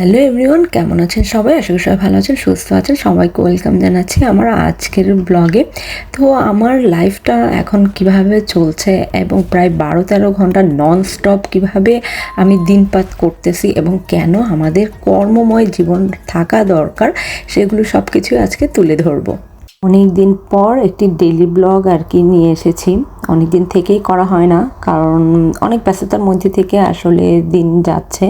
Hello everyone কেমন আছেন সবাই? আশা করি সবাই ভালো আছেন, সুস্থ আছেন। সবাইকে ওয়েলকাম জানাচ্ছি আমার আজকের ব্লগে তো আমার লাইফটা এখন কীভাবে চলছে এবং প্রায় বারো তেরো ঘণ্টা নন স্টপ কীভাবে আমি দিনপাত করতেছি এবং কেন আমাদের কর্মময় জীবন থাকা দরকার, সেগুলো সব কিছুই আজকে তুলে ধরবো। অনেক দিন পর একটি ডেলি ব্লগ আর কি নিয়ে এসেছি। অনেক দিন থেকেই করা হয় না, কারণ অনেক ব্যস্ততার মধ্যে থেকে আসলে দিন যাচ্ছে।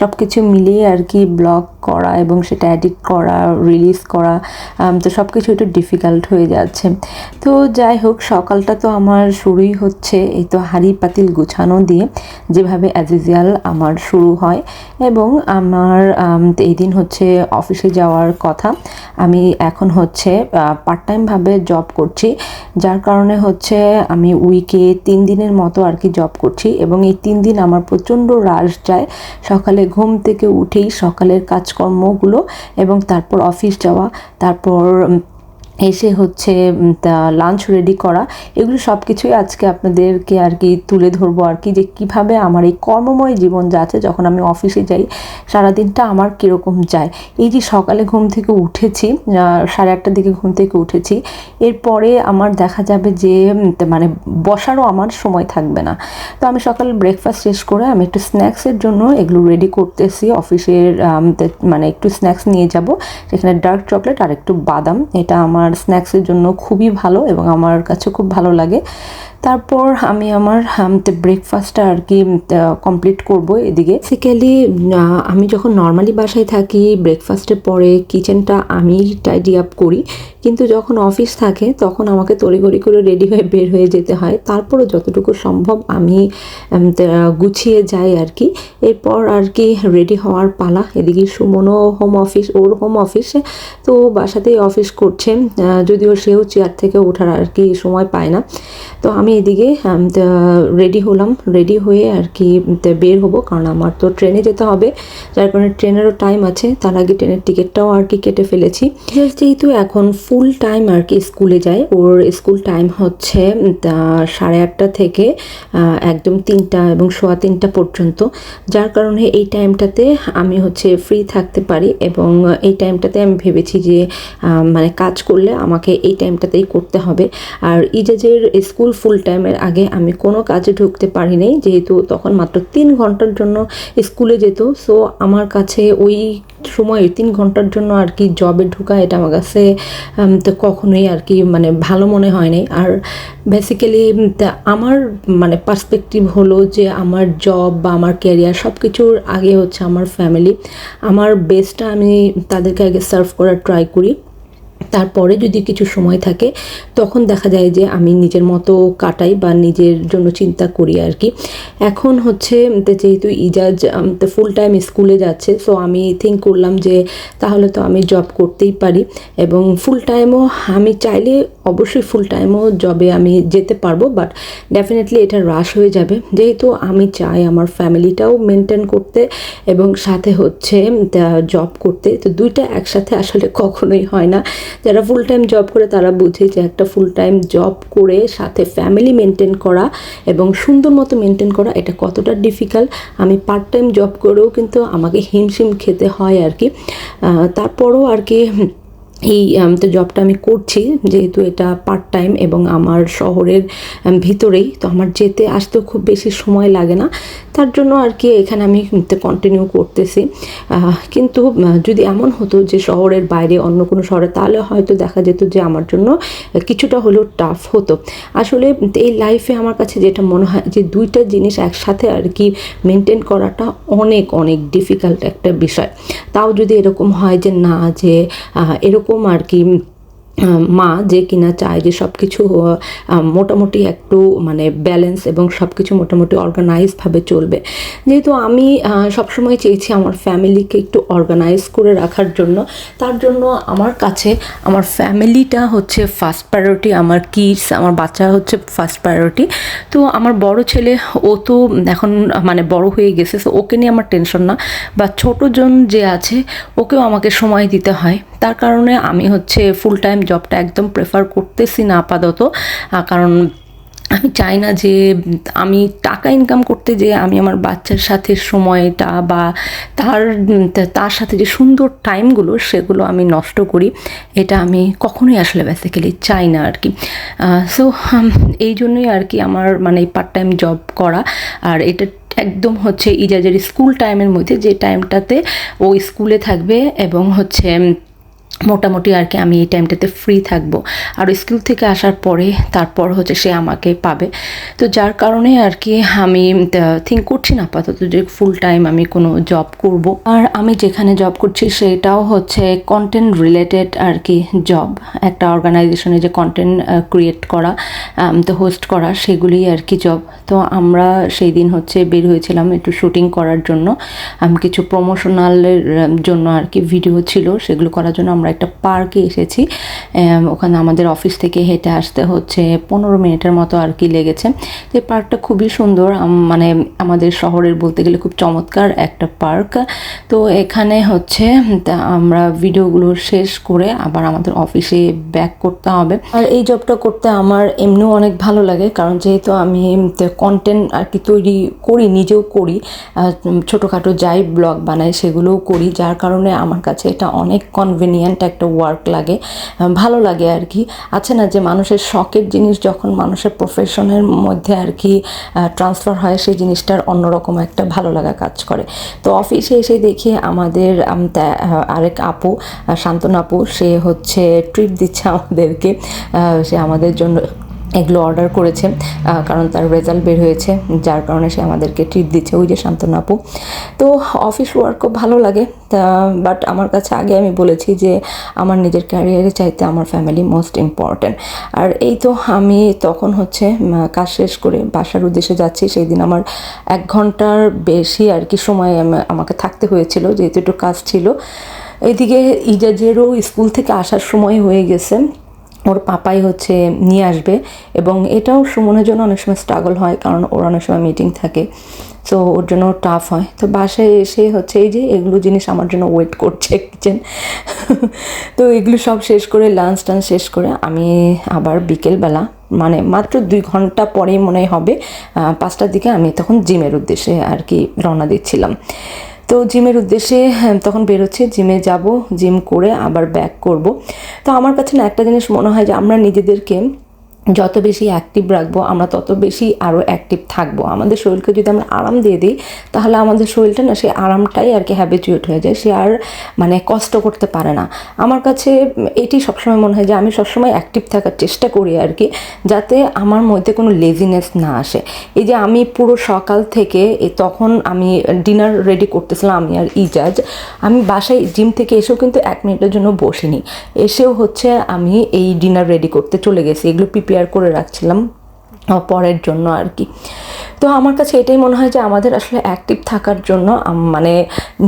সব কিছু মিলিয়ে আর কি ব্লগ করা এবং সেটা এডিট করা রিলিজ করা তো সব কিছু একটু ডিফিকাল্ট হয়ে যাচ্ছে। তো যাই হোক, সকালটা তো আমার শুরুই হচ্ছে, এই তো হাড়ি পাতিল গুছানো দিয়ে যেভাবে অ্যাজ ইউজুয়াল আমার শুরু হয় এবং আমার এই দিন হচ্ছে অফিসে যাওয়ার কথা। আমি এখন হচ্ছে পার্ট টাইমভাবে জব করছি, যার কারণে হচ্ছে আমি উইকে তিন দিনের মতো আর কি জব করছি এবং এই তিন দিন আমার প্রচণ্ড রাশ যায়। সকালে ঘুম থেকে উঠেই সকালের কাজকর্মগুলো এবং তারপর অফিস যাওয়া, তারপর এসে হচ্ছে লাঞ্চ রেডি করা, এগুলো সব কিছুই আজকে আপনাদেরকে আর কি তুলে ধরবো আর কি, যে কীভাবে আমার এই কর্মময় জীবন যাচ্ছে যখন আমি অফিসে যাই, সারাদিনটা আমার কীরকম যায়। এই যে সকালে ঘুম থেকে উঠেছি সাড়ে আটটার দিকে ঘুম থেকে উঠেছি, এরপরে আমার দেখা যাবে যে মানে বসারও আমার সময় থাকবে না। তো আমি সকালে ব্রেকফাস্ট শেষ করে আমি একটু স্ন্যাক্সের জন্য এগুলো রেডি করতেছি অফিসের মানে একটু স্ন্যাক্স নিয়ে যাব, সেখানে ডার্ক চকলেট আর একটু বাদাম, এটা আমার স্ন্যাক্সের জন্য খুবই ভালো এবং আমার কাছে খুব ভালো লাগে। তারপর আমি আমার ব্রেকফাস্টটা আর কি কমপ্লিট করব এদিকে। বেসিক্যালি আমি যখন নর্মালি বাসায় থাকি ব্রেকফাস্টের পরে কিচেনটা আমি টাইডি আপ করি। কিন্তু যখন অফিস থাকে, তখন আমাকে তড়িঘড়ি করে রেডি হয়ে বের হয়ে যেতে হয়। তারপরে যতটুকু সম্ভব আমি গুছিয়ে যাই আর কি এরপর আর কি রেডি হওয়ার পালা। এদিকে সুমনও হোম অফিস ওর হোম অফিসে তো বাসাতেই অফিস করছে। যদিও সেও চেয়ার থেকে ওঠার আর কি সময় পায় না। তো আমি এদিকে রেডি হলাম। রেডি হয়ে আর কি বের হব। কারণ আমার তো ট্রেনে যেতে হবে। যার কারণে ট্রেনেরও টাইম আছে। তার আগে ট্রেনের টিকিটটাও আর কি কেটে ফেলেছি। যেহেতু এখন ফুল টাইম আর কি স্কুলে যায়। ওর স্কুল টাইম হচ্ছে সাড়ে আটটা থেকে একদম তিনটা এবং সোয়া তিনটা পর্যন্ত। যার কারণে এই টাইমটাতে আমি হচ্ছে ফ্রি থাকতে পারি এবং এই টাইমটাতে আমি ভেবেছি যে মানে কাজ করলে আমাকে এই টাইমটাতেই করতে হবে। আর ইজাজের স্কুল ফুল টাইমের আগে আমি কোনো কাজে ঢুকতে পারি পারিনি যেহেতু তখন মাত্র তিন ঘণ্টার জন্য স্কুলে যেত। সো আমার কাছে ওই সময় তিন ঘণ্টার জন্য আর কি জবে ঢোকা, এটা আমার কাছে তো কখনোই আর কি মানে ভালো মনে হয়নি আর বেসিক্যালি আমার মানে পার্সপেক্টিভ হলো যে আমার জব বা আমার ক্যারিয়ার সব কিছুর আগে হচ্ছে আমার ফ্যামিলি আমার বেস্টটা আমি তাদেরকে আগে সার্ভ করার ট্রাই করি। তারপরে যদি কিছু সময় থাকে, তখন দেখা যায় যে আমি নিজের মতো কাটাই বা নিজের জন্য চিন্তা করি আর কি। এখন হচ্ছে যেহেতু ইজাজ ফুল টাইম স্কুলে যাচ্ছে সো আমি থিঙ্ক করলাম যে তাহলে তো আমি জব করতেই পারি। এবং ফুল টাইমও আমি চাইলে অবশ্যই ফুল টাইমও জবে আমি যেতে পারব বাট ডেফিনেটলি এটা হ্রাস হয়ে যাবে। যেহেতু আমি চাই আমার ফ্যামিলিটাও মেনটেন করতে এবং সাথে হচ্ছে জব করতে, তো দুইটা একসাথে আসলে কখনোই হয় না। যারা ফুল টাইম জব করে তারা বুঝে যে একটা ফুল টাইম জব করে সাথে ফ্যামিলি মেনটেন করা এবং সুন্দর মতো মেনটেন করা এটা কতটা ডিফিকাল্ট আমি পার্ট টাইম জব করেও কিন্তু আমাকে হিমশিম খেতে হয় আর কি। তারপরও আর কি এই তো জবটা আমি করছি যেহেতু এটা পার্ট টাইম এবং আমার শহরের ভিতরেই। তো আমার যেতে আসতেও খুব বেশি সময় লাগে না। তার জন্য আর কি এখানে আমি কন্টিনিউ করতেছি। কিন্তু যদি এমন হতো যে শহরের বাইরে অন্য কোনো শহরে, তাহলে হয়তো দেখা যেত যে আমার জন্য কিছুটা হলেও টাফ হতো। আসলে এই লাইফে আমার কাছে যেটা মনে হয় যে দুইটা জিনিস একসাথে আর কি মেনটেন করাটা অনেক অনেক ডিফিকাল্ট একটা বিষয়। তাও যদি এরকম হয় যে না যে এরকম আর কি আহ, মা যে কিনা চায় যে সব কিছু মোটামুটি একটু মানে ব্যালেন্স এবং সব কিছু মোটামুটি অর্গানাইজভাবে চলবে। যেহেতু আমি সবসময় চেয়েছি আমার ফ্যামিলিকে একটু অর্গানাইজ করে রাখার জন্য, তার জন্য আমার কাছে আমার ফ্যামিলিটা হচ্ছে ফার্স্ট প্রায়োরিটি আমার কিডস আমার বাচ্চা হচ্ছে ফার্স্ট প্রায়োরিটি তো আমার বড় ছেলে, ও তো এখন মানে বড় হয়ে গেছে তো ওকে নিয়ে আমার টেনশন না। বা ছোটোজন যে আছে, ওকেও আমাকে সময় দিতে হয়। তার কারণে আমি হচ্ছে ফুল টাইম জবটা একদম প্রেফার করতেছি না আপাতত। কারণ আমি চাই না যে আমি টাকা ইনকাম করতে যে আমি আমার বাচ্চার সাথে সময়টা বা তার তার সাথে যে সুন্দর টাইমগুলো সেগুলো আমি নষ্ট করি। এটা আমি কখনোই আসলে বেসিক্যালি চাই না আর কি সো এই জন্যই আর কি আমার মানে পার্ট টাইম জব করা। আর এটা একদম হচ্ছে ইজাজের স্কুল টাইমের মধ্যে যে টাইমটাতে ও স্কুলে থাকবে এবং হচ্ছে মোটামুটি আর কি আমি এই টাইমটাতে ফ্রি থাকব। আর স্কুল থেকে আসার পরে তারপর হচ্ছে সে আমাকে পাবে। তো যার কারণে আর কি আমি থিঙ্ক করছি না আপাতত যে ফুল টাইম আমি কোনো জব করব। আর আমি যেখানে জব করছি সেটাও হচ্ছে কন্টেন্ট রিলেটেড আর কি জব একটা অর্গানাইজেশনে যে কন্টেন্ট ক্রিয়েট করা তো হোস্ট করা, সেগুলি আর কি জব তো আমরা সেই দিন হচ্ছে বের হয়েছিলাম একটু শুটিং করার জন্য। আমি, কিছু প্রমোশনালের জন্য আর কি ভিডিও ছিল, সেগুলো করার জন্য আমরা একটা পার্কে এসেছি। ওখানে আমাদের অফিস থেকে হেঁটে আসতে হচ্ছে পনেরো মিনিটের মতো আর কি লেগেছে। তো এই পার্কটা খুবই সুন্দর মানে আমাদের শহরের বলতে গেলে খুব চমৎকার একটা পার্ক। তো এখানে হচ্ছে আমরা ভিডিওগুলো শেষ করে আবার আমাদের অফিসে ব্যাক করতে হবে। আর এই জবটা করতে আমার এমনিও অনেক ভালো লাগে, কারণ যেহেতু আমি কন্টেন্ট আর কি তৈরি করি, নিজেও করি ছোটোখাটো যাই ব্লগ বানাই সেগুলোও করি, যার কারণে আমার কাছে এটা অনেক কনভিনিয়েন্ট একটা ওয়ার্ক লাগে ভালো লাগে আর কি আছে না যে মানুষের শখের জিনিস যখন মানুষের প্রফেশনের মধ্যে আর কি ট্রান্সফার হয়, সেই জিনিসটার অন্যরকম একটা ভালো লাগা কাজ করে। তো অফিসে এসে দেখি আমাদের আরেক আপু শান্তন আপু, সে হচ্ছে ট্রিপ দিচ্ছে আমাদেরকে। সে আমাদের জন্য এগুলো অর্ডার করেছে কারণ তার রেজাল্ট বের হয়েছে, যার কারণে সে আমাদেরকে ট্রিট দিচ্ছে। ওই যে শান্তনা আপু। তো অফিস ওয়ার্কও ভালো লাগে বাট আমার কাছে আগে আমি বলেছি যে আমার নিজের ক্যারিয়ারে চাইতে আমার ফ্যামিলি মোস্ট ইম্পর্ট্যান্ট আর এই তো আমি তখন হচ্ছে কাজ শেষ করে বাসার উদ্দেশ্যে যাচ্ছি। সেই দিন আমার এক ঘণ্টার বেশি আর কি সময় আমাকে থাকতে হয়েছিল, যেহেতু একটু কাজ ছিল। এইদিকে ইজাজেরও স্কুল থেকে আসার সময় হয়ে গেছে। ওর পাপাই হচ্ছে নিয়ে আসবে এবং এটাও সুমনের জন্য অনেক সময় স্ট্রাগল হয়, কারণ ওর অনেক সময় মিটিং থাকে। সো ওর জন্য টাফ হয়। তো বাসায় এসে হচ্ছে এই যে এগুলো জিনিস আমার জন্য ওয়েট করছে কিচেন তো এগুলো সব শেষ করে লাঞ্চ টাঞ্চ শেষ করে আমি আবার বিকেলবেলা মানে মাত্র দুই ঘণ্টা পরেই মনে হবে পাঁচটার দিকে আমি তখন জিমের উদ্দেশ্যে আর কি রওনা দিচ্ছিলাম। তো জিমের উদ্দেশ্যে হ্যাঁ, তখন বেরোচ্ছে জিমে যাব জিম করে আবার ব্যাক করব। তো আমার কাছে না একটা জিনিস মনে হয় যে আমরা নিজেদেরকে যত বেশি অ্যাক্টিভ রাখব, আমরা তত বেশি আরও অ্যাক্টিভ থাকব। আমাদের শরীরকে যদি আমরা আরাম দিয়ে দিই, তাহলে আমাদের শরীরটা না, সে আরামটাই আর কি হ্যাবিচুয়েট হয়ে যায়। সে আর মানে কষ্ট করতে পারে না। আমার কাছে এটি সবসময় মনে হয় যে, আমি সবসময় অ্যাক্টিভ থাকার চেষ্টা করি আর কি, যাতে আমার মধ্যে কোনো লেজিনেস না আসে। এই যে আমি পুরো সকাল থেকে তখন আমি ডিনার রেডি করতেছিলাম, আমি আর ইজাজ। আমি বাসায় জিম থেকে এসেও কিন্তু এক মিনিটের জন্য বসিনি। এসেও হচ্ছে আমি এই ডিনার রেডি করতে চলে গেছি। এগুলো পিপি প্রিপেয়ার করে রাখছিলাম পরের জন্য আর কি। তো আমার কাছে এটাই মনে হয় যে আমাদের আসলে অ্যাক্টিভ থাকার জন্য মানে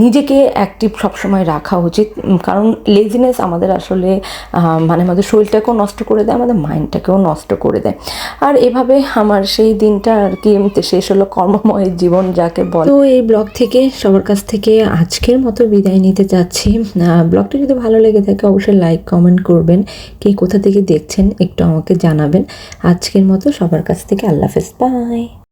নিজেকে অ্যাক্টিভ সবসময় রাখা উচিত। কারণ লেজিনেস আমাদের আসলে মানে আমাদের শরীরটাকেও নষ্ট করে দেয়, আমাদের মাইন্ডটাকেও নষ্ট করে দেয়। আর এভাবে আমার সেই দিনটা আর কি শেষ হলো, কর্মময় জীবন যাকে বলে। তো এই ব্লগ থেকে সবার কাছ থেকে আজকের মতো বিদায় নিতে চাচ্ছি। ব্লগটা যদি ভালো লেগে থাকে অবশ্যই লাইক কমেন্ট করবেন। কে কোথা থেকে দেখছেন একটু আমাকে জানাবেন। আজকের মতো সবার কাছ থেকে আল্লাহ হাফেজ বাই